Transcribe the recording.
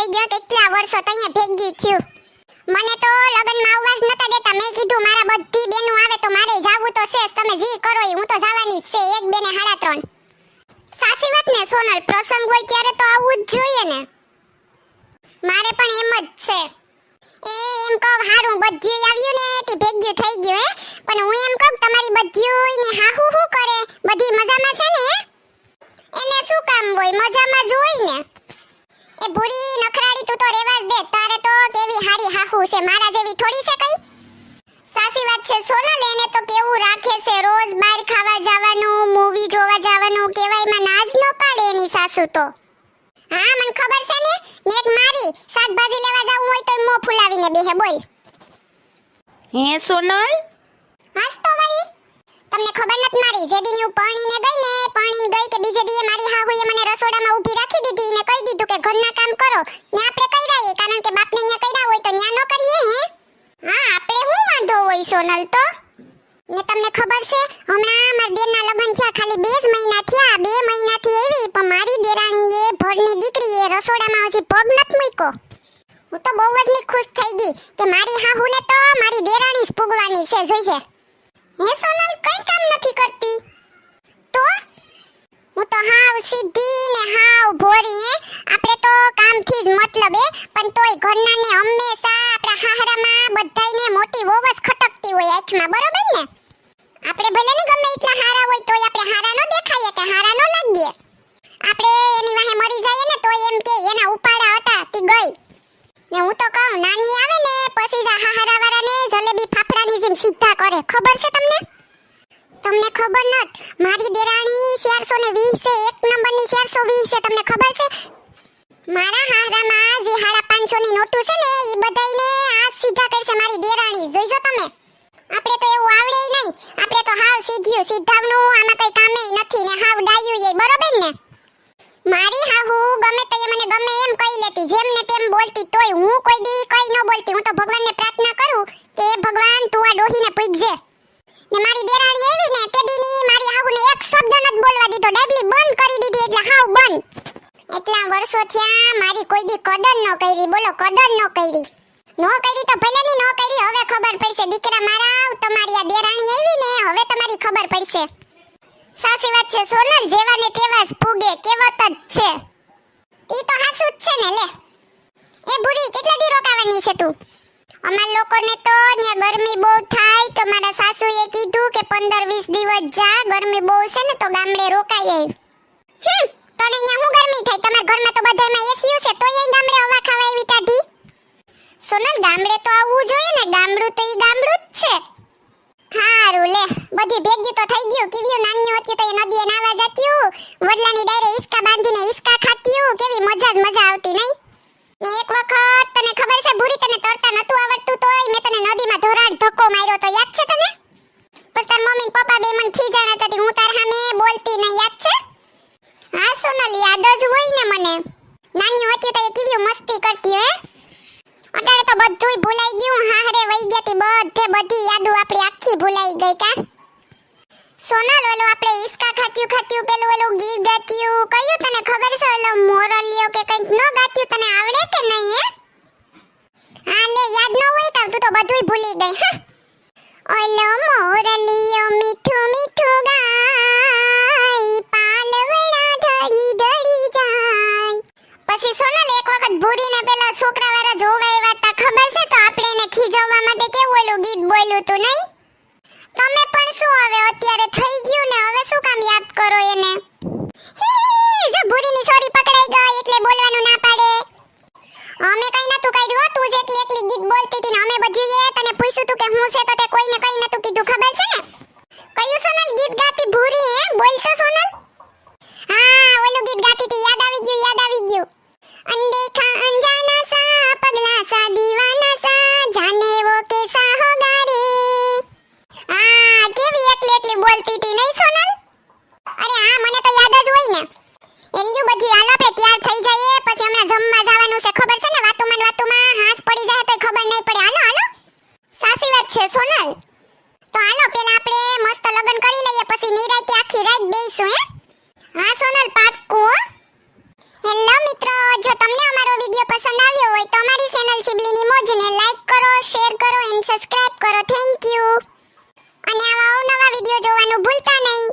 થઈ ગયો કેટલા વર્ષો તઅહીંયા ભેગી થયું. મને તો લગનમાં આવવા જ નતા દેતા. મેં કીધું, મારા બધી બેનો આવે તો મારે જાવું તો છે તમે જી કરો હું તો જવાની જ છે, એક, બે ને સાડા ત્રણ. સાચી વાત ને, સોનલ? પ્રસંગ હોય ત્યારે તો આવવું જ જોઈએ ને. મારે પણ એમ જ છે. એ એમ કહું, હારું, બધ્યું આવ્યું ને, તે ભેગ્યું થઈ ગયું, હે? પણ હું એમ કહું, તમારી બધ્યું ને હાહુ હું કરે? બધી મજામાં છે ને એને શું કામ હોય? મજામાં જ ને. એ ભૂરી નખરાડી તું તો રેવાજ દે. તારે તો કેવી હારી હાહુ છે? મારા જેવી થોડી છે કઈ? સાચી વાત છે. સોનલ એને તો કેવું રાખે છે? રોજ બહાર ખાવા જવાનું મૂવી જોવા જવાનું કેવાયમાં નાજ ન પાડે એની સાસુ તો. હા મને ખબર છે ને? નેક મારી શાકભાજી લેવા જવું હોય તો મો ફુલાવીને બેહે બોલ. હે સોનલ? હસ તો વળી. તમને ખબર નથી મારી જેદીની હું પરણીને ગઈ ને? પરણીને ગઈ કે બીજે દીએ મારી હાહુએ મને રસોડામાં ઊભી રાખી દીધી ને કહી દીધું કે ઘરના કામ કરો ને આપણે કઈરાઈએ કારણ કે બાપને ન્યા કઈરા હોય તો ન્યા ન કરીએ, હે? હા, આપણે હું વાંધો હોય, સોનલ તો? ને તમને ખબર છે, હમણાં મારા દેરના લગ્ન થયા, ખાલી બે જ મહિના થયા. બે મહિનાથી એવી પણ મારી દેરાણીએ, ભરની એ રસોડામાં હજી પગ નથી મૂક્યો. હું તો બહુ જ ની ખુશ થઈ ગઈ કે મારી હાહુને તો મારી દેરાણી જ પૂગવાની છે જોઈજે હે, સોનલ, કઈ કામ નથી કરતી? તો? હું તો હાવ સીધી ને હાવ ભોરી તો કામથી જ મતલબ હે પણ તોય ઘરનાને હંમેશા આપણા હાહરામાં બધાયને મોટી વોવસ ખટકતી હોય આંખમાં, બરોબર ને? આપણે ભલે ને ગમે એટલા હારા હોય તોય આપણે હારા નો દેખાઈએ કે હારા નો લાગીએ. આપણે એની વાહે મરી જઈએ ને તો એમ કે એના ઉપાડા હતા, તી ગઈ. ને હું તો કહું, નાની આવે ને, પછી જ આ હાહરાવાળાને જલેબી ફાફડાની જેમ સીધા કરે. ખબર છે તમને? તમને ખબર નત મારી દેરાણી 420 છે એક નંબરની 420 છે તમને ખબર છે? મારા હારામાં જે હારા પાંચસો ની નોટો છે ને એ બધાયને આ સીધા કરશે મારી દેરાણી. જોઈજો તમે? આપણે તો એવું આવડે નહીં. આપણે તો હાવ સીધ્યું, સીધાવનું, આમાં કઈ કામે નથી ને હાવ ડાયું એ બરોબર ને? મારી હાહુ ગમે તે મને ગમે એમ કહી લેતી, જેમ ને તેમ બોલતી તોય હું કોઈ દી કઈ ન બોલતી. હું તો ભગવાનને પ્રાર્થના કરું કે ભગવાન તું આ ડોહીને પૂજજે. ને મારી દેરાણી એવી ને, તે દીની મારી હાહુને એક શબ્દ ન બોલવા દીધો. ડાબલી બંધ કરી દીધી એટલે હાવ બંધ. વર્ષો થયા મારી કોઈ દી કદર ન કરી. બોલો, કદર ન કરી. નો કરી તો ભલે ની નો કરી, હવે ખબર પડશે. દીકરા મારા તમારી આ દેરાણી આવી ને, હવે તમારી ખબર પડશે. સાચી વાત છે, સોનલ જેવા ને તેવા જ પૂગે કેવત જ છે. ઈ તો હાસું જ છે ને, લે. એ ભૂરી કેટલા દી રોકાવાની છે તું? અમાર લોકોને તો ન્યા ગરમી બહુ થાય, તો મારા સાસુએ કીધું કે 15 20 દિવસ જા, ગરમી બહુ છે ને, તો ગામડે રોકાઈ આવ હમ! તને અહીંયા હું ગરમી થઈ તમારા ઘરમાં તો બધાયમાં એસી છે તો અહીં ગામડે હવા ખાવા આવી કાઢી. સોનલ, ગામડે તો આવવું જોઈએ ને, ગામડું તો ઈ ગામડું જ છે. હારું, લે, બધી ભેગી તો થઈ ગયું. કીવ્યું નાન્યું હતી તો એ નદીએ નાવા જત્યું વડલાની ડાયરે ઈસકા બાંધીને ઈસકા ખાત્યું કેવી મજા જ મજા આવતી નહીં ને એક વખત તને ખબર છે ભૂરી તને તરતા નતું આવડતું તોય મેં તને નદીમાં ધોરાડ ધક્કો માર્યો તો યાદ છે તને પછી તાર મમ્મી ને પપ્પા બે મને ખીજાણા હતા તે હું તાર સામે બોલતી નહીં યાદ છે હા સોનલ યાદ જ હોય ને મને નાની હતી તો કેવી મસ્તી કરતી, હે? અત્યારે તો બધુંય ભૂલાઈ ગયું, હાહરે વહી ગઈ હતી બધે બધી યાદો આપણી આખી ભૂલાઈ ગઈ કા? સોનલ ઓલો આપણે ઈસકા ખાત્યું ખાત્યું પેલું ઓલું ગીત ગાત્યું. કયું તને ખબર છે ઓલો મોરલિયો કે કંઈક? નો ગાત્યું તને આવડે કે નહીં, હે? હા, લે, યાદ ન હોય તો તું તો બધુંય ભૂલી ગઈ ઓલો મોરલિયો ઓલું ગીત બોલ્યું તું નહીં? તમે પણ શું હવે અત્યારે થઈ ગયું ને? હવે શું કામ યાદ કરો એને? જો ભૂરીની સોરી પકડાઈ ગઈ એટલે બોલવાનું ના પાડે. અમે કઈ નતું કર્યું તું જ એકલી એકલી ગીત બોલતી હતી ને અમે લગ્ન કરી લઈએ, પછી નિરાંતે આખી રાત બેસું હે? હા, સોનલ પાક્કું મિત્રો. જો તમને અમારો વીડિયો પસંદ આવ્યો હોય, તો અમારી ચેનલ સિબલીની મોજને લાઈક કરો શેર કરો એન્ડ સબસ્ક્રાઇબ કરો. થેન્ક યુ અને આવા નવા વીડિયો જોવાનું ભૂલતા નહીં.